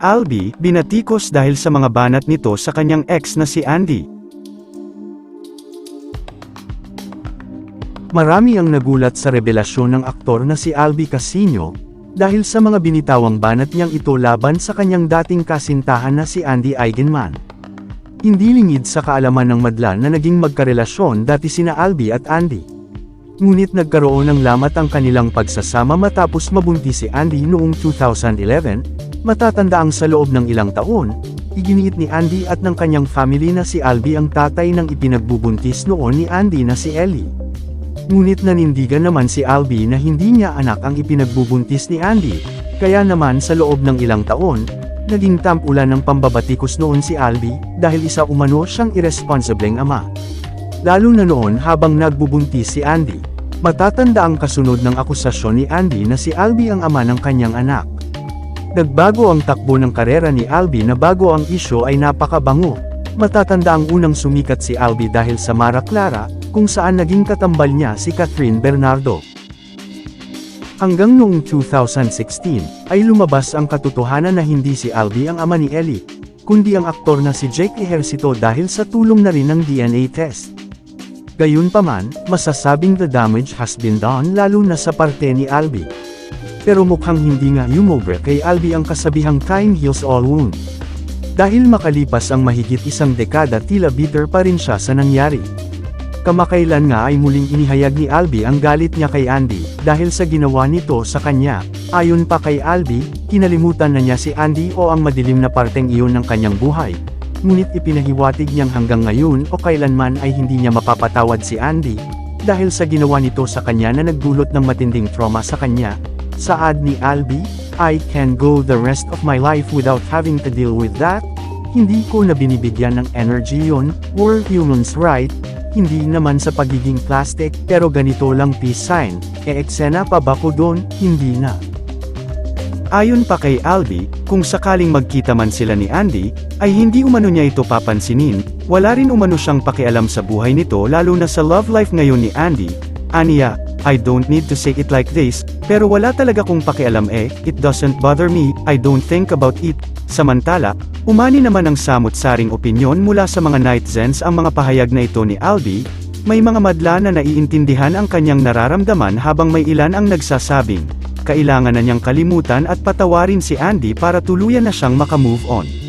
Albi, binatikos dahil sa mga banat nito sa kanyang ex na si Andy. Marami ang nagulat sa revelasyon ng aktor na si Albi Casino, dahil sa mga binitawang banat niyang ito laban sa kanyang dating kasintahan na si Andy Eigenman. Hindi lingid sa kaalaman ng madla na naging magkarelasyon dati sina Albi at Andy. Ngunit nagkaroon ng lamat ang kanilang pagsasama matapos mabuntis si Andy noong 2011, matatanda ang sa loob ng ilang taon, iginiit ni Andy at ng kanyang family na si Albi ang tatay ng ipinagbubuntis noon ni Andy na si Ellie. Ngunit nanindigan naman si Albi na hindi niya anak ang ipinagbubuntis ni Andy, kaya naman sa loob ng ilang taon, naging tampulan ng pambabatikos noon si Albi, dahil isa umano siyang irresponsibleng ama. Lalo na noon habang nagbubuntis si Andy. Matatanda ang kasunod ng akusasyon ni Andy na si Albi ang ama ng kanyang anak. Nagbago ang takbo ng karera ni Albi na bago ang isyo ay napakabango. Matatanda ang unang sumikat si Albi dahil sa Mara Clara, kung saan naging katambal niya si Catherine Bernardo. Hanggang noong 2016, ay lumabas ang katotohanan na hindi si Albi ang ama ni Ellie, kundi ang aktor na si Jake Ejercito dahil sa tulong na rin ng DNA test. Gayunpaman, masasabing the damage has been done lalo na sa parte ni Albi. Pero mukhang hindi nga yumobre kay Albi ang kasabihang time heals all wound. Dahil makalipas ang mahigit isang dekada tila bitter pa rin siya sa nangyari. Kamakailan nga ay muling inihayag ni Albi ang galit niya kay Andy, dahil sa ginawa nito sa kanya, ayon pa kay Albi, kinalimutan na niya si Andy o ang madilim na parteng iyon ng kanyang buhay. Ngunit ipinahiwatig niyang hanggang ngayon o kailanman ay hindi niya mapapatawad si Andy, dahil sa ginawa nito sa kanya na nagdulot ng matinding trauma sa kanya. Saad ni Albi, I can go the rest of my life without having to deal with that. Hindi ko na binibigyan ng energy yun, we're humans right, hindi naman sa pagiging plastic, pero ganito lang peace sign, e eksena pa ba ko doon, hindi na. Ayon pa kay Albi, kung sakaling magkita man sila ni Andy, ay hindi umano niya ito papansinin, wala rin umano siyang pakialam sa buhay nito lalo na sa love life ngayon ni Andy, Aniya, I don't need to say it like this, pero wala talaga kong pakialam eh, it doesn't bother me, I don't think about it. Samantala, umani naman ang samot-saring opinyon mula sa mga netizens ang mga pahayag na ito ni Albi, may mga madla na naiintindihan ang kanyang nararamdaman habang may ilan ang nagsasabing, kailangan na niyang kalimutan at patawarin si Andy para tuluyan na siyang makamove on.